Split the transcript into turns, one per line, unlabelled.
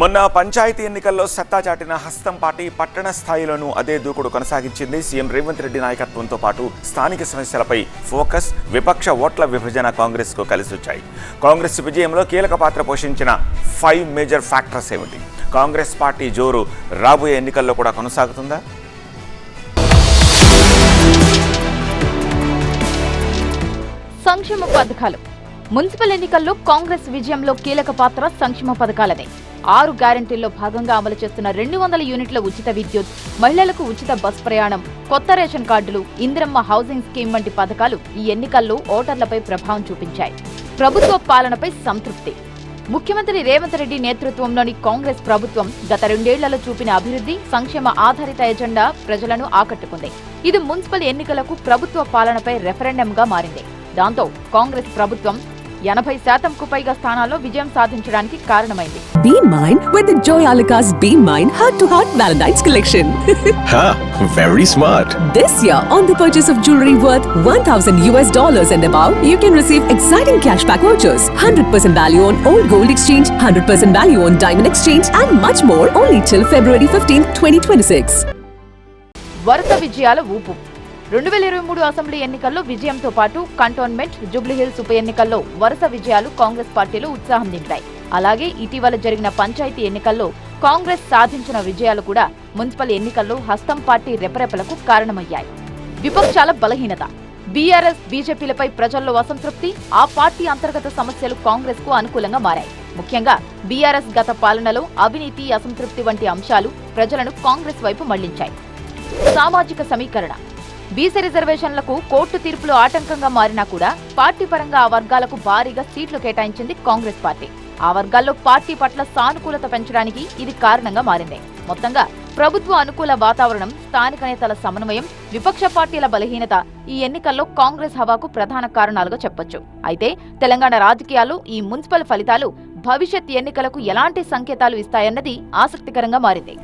మొన్న పంచాయతీ ఎన్నికల్లో సత్తా చాటిన హస్తం పార్టీ పట్టణ స్థాయిలోనూ అదే దూకుడు కొనసాగించింది సీఎం రేవంత్ రెడ్డి నాయకత్వంతో పాటు స్థానిక సమస్యలపై ఫోకస్ విపక్ష ఓట్ల విభజన కాంగ్రెస్కు కలిసి వచ్చాయి కాంగ్రెస్ విజయంలో కీలక పాత్ర పోషించిన ఫైవ్ మేజర్ ఫ్యాక్టర్స్ ఏమిటి? కాంగ్రెస్ పార్టీ జోరు రాబోయే ఎన్నికల్లో కూడా కొనసాగుతుందా?
సంక్షేమ పథకాలు. మున్సిపల్ ఎన్నికల్లో కాంగ్రెస్ విజయంలో కీలక పాత్ర సంక్షేమ పథకాలదే. ఆరు గ్యారంటీల్లో భాగంగా అమలు చేస్తున్న రెండు వందల యూనిట్ల ఉచిత విద్యుత్ మహిళలకు ఉచిత బస్ ప్రయాణం కొత్త రేషన్ కార్డులు ఇందిరమ్మ హౌసింగ్ స్కీమ్ వంటి పథకాలు ఈ ఎన్నికల్లో ఓటర్లపై ప్రభావం చూపించాయి. ప్రభుత్వ పాలనపై సంతృప్తి. ముఖ్యమంత్రి రేవంత్ రెడ్డి నేతృత్వంలోని కాంగ్రెస్ ప్రభుత్వం గత రెండేళ్ళలో చూపిన అభివృద్ధి సంక్షేమ ఆధారిత ఎజెండా ప్రజలను ఆకట్టుకుంది. ఇది మున్సిపల్ ఎన్నికలకు ప్రభుత్వ పాలనపై రెఫరెండంగా మారింది. దాంతో కాంగ్రెస్ ప్రభుత్వం ఎనభై శాతంకు పైగా స్థానాల్లో విజయం సాధించడానికి కారణమైంది
Be mine with the Joy Alucas Be Mine Heart to Heart Valentine's Collection.
Ha! Very smart.
this year, on the purchase of jewelry worth 1000 US dollars and above, you can receive exciting cashback vouchers, 100% value on old gold exchange, 100% value on diamond exchange, and much more only till February 15, 2026.
వరుస విజయాల ఊపు రెండు వేల ఇరవై మూడు assembly ఎన్నికల్లో విజయంతో పాటు కంటోన్మెంట్ జూబ్లీహిల్స్ ఉప ఎన్నికల్లో వరుస విజయాలు కాంగ్రెస్ పార్టీలో ఉత్సాహం నింపాయి. అలాగే ఇటీవల జరిగిన పంచాయతీ ఎన్నికల్లో కాంగ్రెస్ సాధించిన విజయాలు కూడా మున్సిపల్ ఎన్నికల్లో హస్తం పార్టీ రెపరెపలకు కారణమయ్యాయి. విపక్షాల బలహీనత. బీఆర్ఎస్ బీజేపీలపై ప్రజల్లో అసంతృప్తి ఆ పార్టీ అంతర్గత సమస్యలు కాంగ్రెస్కు అనుకూలంగా మారాయి. ముఖ్యంగా బీఆర్ఎస్ గత పాలనలో అవినీతి అసంతృప్తి వంటి అంశాలు ప్రజలను కాంగ్రెస్ వైపు మళ్ళించాయి. సామాజిక సమీకరణ. బీసీ రిజర్వేషన్లకు కోర్టు తీర్పులు ఆటంకంగా మారినా కూడా పార్టీ పరంగా ఆ వర్గాలకు భారీగా సీట్లు కేటాయించింది కాంగ్రెస్ పార్టీ. ఆ వర్గాల్లో పార్టీ పట్ల సానుకూలత పెంచడానికి ఇది కారణంగా మారింది. మొత్తంగా ప్రభుత్వ అనుకూల వాతావరణం స్థానిక నేతల సమన్వయం విపక్ష పార్టీల బలహీనత ఈ ఎన్నికల్లో కాంగ్రెస్ హవాకు ప్రధాన కారణాలుగా చెప్పొచ్చు. అయితే తెలంగాణ రాజకీయాలు ఈ మున్సిపల్ ఫలితాలు భవిష్యత్ ఎన్నికలకు ఎలాంటి సంకేతాలు ఇస్తాయన్నది ఆసక్తికరంగా మారింది.